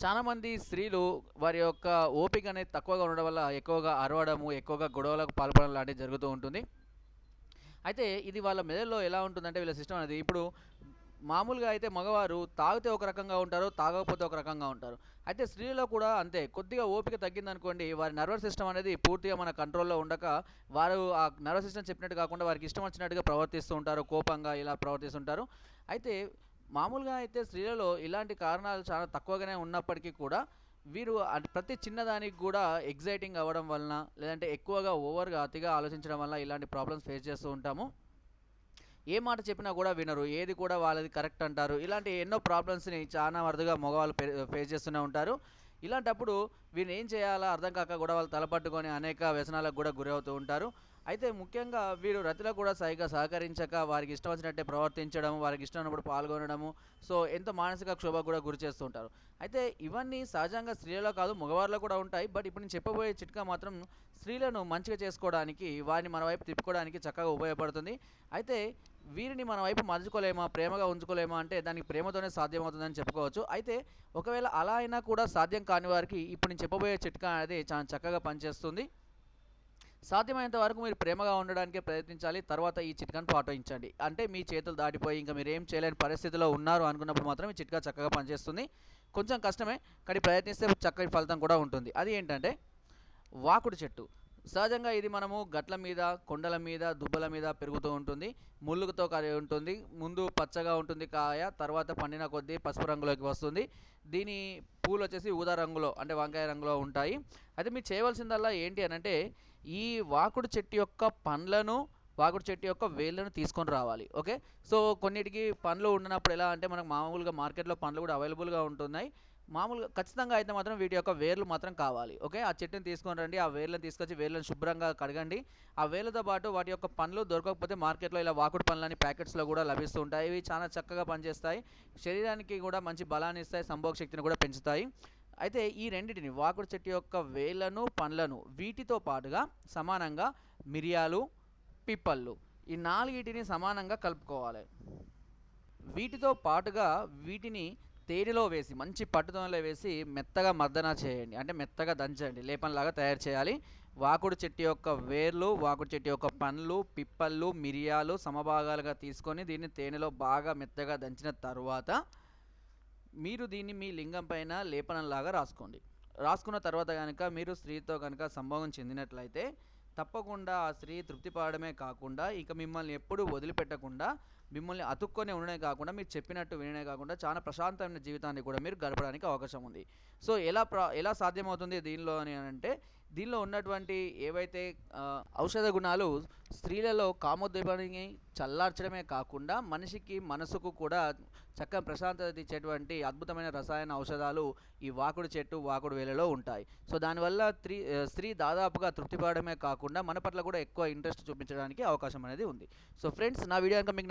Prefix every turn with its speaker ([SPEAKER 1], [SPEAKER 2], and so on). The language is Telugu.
[SPEAKER 1] చాలామంది స్త్రీలు వారి యొక్క ఓపిక అనేది తక్కువగా ఉండడం వల్ల ఎక్కువగా అరవడము ఎక్కువగా గొడవలకు పాల్పడడం లాంటివి జరుగుతూ ఉంటుంది. అయితే ఇది వాళ్ళ మెదడులో ఎలా ఉంటుందంటే వీళ్ళ సిస్టమ్ అనేది ఇప్పుడు మామూలుగా అయితే మగవారు తాగితే ఒక రకంగా ఉంటారు తాగకపోతే ఒక రకంగా ఉంటారు. అయితే స్త్రీలో కూడా అంతే కొద్దిగా ఓపిక తగ్గిందనుకోండి వారి నర్వస్ సిస్టమ్ అనేది పూర్తిగా మన కంట్రోల్లో ఉండక వారు ఆ నర్వస్ సిస్టమ్ చెప్పినట్టు కాకుండా వారికి ఇష్టం వచ్చినట్టుగా ప్రవర్తిస్తూ ఉంటారు కోపంగా ఇలా ప్రవర్తిస్తుంటారు. అయితే మామూలుగా అయితే స్త్రీలలో ఇలాంటి కారణాలు చాలా తక్కువగానే ఉన్నప్పటికీ కూడా వీరు ప్రతి చిన్నదానికి కూడా ఎగ్జైటింగ్ అవ్వడం వలన లేదంటే ఎక్కువగా ఓవర్గా అతిగా ఆలోచించడం వల్ల ఇలాంటి ప్రాబ్లమ్స్ ఫేస్ చేస్తూ ఉంటాము. ఏ మాట చెప్పినా కూడా వినరు ఏది కూడా వాళ్ళది కరెక్ట్ అంటారు. ఇలాంటి ఎన్నో ప్రాబ్లమ్స్ని చాలా వరదుగా మగవాళ్ళు ఫేస్ చేస్తూనే ఉంటారు. ఇలాంటప్పుడు వీరు ఏం చేయాలో అర్థం కాక కూడా వాళ్ళు తలపట్టుకొని అనేక వ్యసనాలకు కూడా గురవుతూ ఉంటారు. అయితే ముఖ్యంగా వీరు రతిలో కూడా సరిగా సహకరించక వారికి ఇష్టం వచ్చినట్టే ప్రవర్తించడం వారికి ఇష్టం ఉన్నప్పుడు పాల్గొనడము సో ఎంతో మానసిక క్షోభ కూడా గురి చేస్తూ ఉంటారు. అయితే ఇవన్నీ సహజంగా స్త్రీలలో కాదు మగవారిలో కూడా ఉంటాయి. బట్ ఇప్పుడు నేను చెప్పబోయే చిట్కా మాత్రం స్త్రీలను మంచిగా చేసుకోవడానికి వారిని మన వైపు తిప్పుకోవడానికి చక్కగా ఉపయోగపడుతుంది. అయితే వీరిని మన వైపు మలుచుకోలేమా ప్రేమగా ఉంచుకోలేమా అంటే దానికి ప్రేమతోనే సాధ్యమవుతుందని చెప్పుకోవచ్చు. అయితే ఒకవేళ అలా అయినా కూడా సాధ్యం కాని వారికి ఇప్పుడు నేను చెప్పబోయే చిట్కా అనేది చాలా చక్కగా పనిచేస్తుంది. సాధ్యమైనంత వరకు మీరు ప్రేమగా ఉండడానికే ప్రయత్నించాలి తర్వాత ఈ చిట్కాను పాటించండి. అంటే మీ చేతులు దాటిపోయి ఇంకా మీరు ఏం చేయలేని పరిస్థితిలో ఉన్నారు అనుకున్నప్పుడు మాత్రం ఈ చిట్కా చక్కగా పనిచేస్తుంది. కొంచెం కష్టమే కానీ ప్రయత్నిస్తే చక్కటి ఫలితం కూడా ఉంటుంది. అది ఏంటంటే వాకుడు చెట్టు. సహజంగా ఇది మనము గట్ల మీద కొండల మీద దుబ్బల మీద పెరుగుతూ ఉంటుంది. ముళ్ళుతో కలిగి ఉంటుంది. ముందు పచ్చగా ఉంటుంది కాయ తర్వాత పండిన కొద్దీ పసుపు రంగులోకి వస్తుంది. దీని పూలు వచ్చేసి ఊదా రంగులో అంటే వంకాయ రంగులో ఉంటాయి. అయితే మీరు చేయవలసిందల్లా ఏంటి అని అంటే ఈ వాకుడు చెట్టు యొక్క పండ్లను వాకుడు చెట్టు యొక్క వేళ్ళను తీసుకొని రావాలి. ఓకే? సో కొన్నిటికి పండ్లు ఉండనప్పుడు ఎలా అంటే మనకు మామూలుగా మార్కెట్లో పండ్లు కూడా అవైలబుల్గా ఉంటున్నాయి. మామూలుగా ఖచ్చితంగా అయితే మాత్రం వీటి యొక్క వేర్లు మాత్రం కావాలి. ఓకే? ఆ చెట్టుని తీసుకొని రండి ఆ వేర్లను తీసుకొచ్చి వేర్లను శుభ్రంగా కడగండి. ఆ వేర్లతో పాటు వాటి యొక్క పండ్లు దొరకకపోతే మార్కెట్లో ఇలా వాకుడు పండ్లని ప్యాకెట్స్లో కూడా లభిస్తూ ఉంటాయి. ఇవి చాలా చక్కగా పనిచేస్తాయి. శరీరానికి కూడా మంచి బలాన్ని ఇస్తాయి సంభోగ శక్తిని కూడా పెంచుతాయి. అయితే ఈ రెండింటిని వాకుడు చెట్టు యొక్క వేళ్ళను పండ్లను వీటితో పాటుగా సమానంగా మిరియాలు పిప్పళ్ళు ఈ నాలుగిటిని సమానంగా కలుపుకోవాలి. వీటితో పాటుగా వీటిని తేనెలో వేసి మంచి పట్టుదనలో వేసి మెత్తగా మర్దన చేయండి. అంటే మెత్తగా దంచండి. లేపనలాగా తయారు చేయాలి. వాకుడు చెట్టు యొక్క వేర్లు వాకుడు చెట్టు యొక్క పండ్లు పిప్పళ్ళు మిరియాలు సమభాగాలుగా తీసుకొని దీన్ని తేనెలో బాగా మెత్తగా దంచిన తర్వాత మీరు దీన్ని మీ లింగం పైన లేపనంలాగా రాసుకోండి. రాసుకున్న తర్వాత కనుక మీరు స్త్రీతో కనుక సంభోగం చెందినట్లయితే తప్పకుండా ఆ స్త్రీ తృప్తిపడమే కాకుండా ఇక మిమ్మల్ని ఎప్పుడూ వదిలిపెట్టకుండా మిమ్మల్ని అతుక్కొని ఉండడమే కాకుండా మీరు చెప్పినట్టు వినడే కాకుండా చాలా ప్రశాంతమైన జీవితాన్ని కూడా మీరు గడపడానికి అవకాశం ఉంది. సో ఎలా ప్ర ఎలా సాధ్యమవుతుంది దీనిలో అని అంటే దీనిలో ఉన్నటువంటి ఏవైతే ఔషధ గుణాలు స్త్రీలలో కామోద్దీపాన్ని చల్లార్చడమే కాకుండా మనిషికి మనసుకు కూడా చక్కని ప్రశాంతత ఇచ్చేటువంటి అద్భుతమైన రసాయన ఔషధాలు ఈ వాకుడు చెట్టు వాకుడు వేలలో ఉంటాయి. సో దానివల్ల స్త్రీ స్త్రీ దాదాపుగా తృప్తిపడమే కాకుండా మన పట్ల కూడా ఎక్కువ ఇంట్రెస్ట్ చూపించడానికి అవకాశం అనేది ఉంది. సో ఫ్రెండ్స్ నా వీడియో కనుక మీకు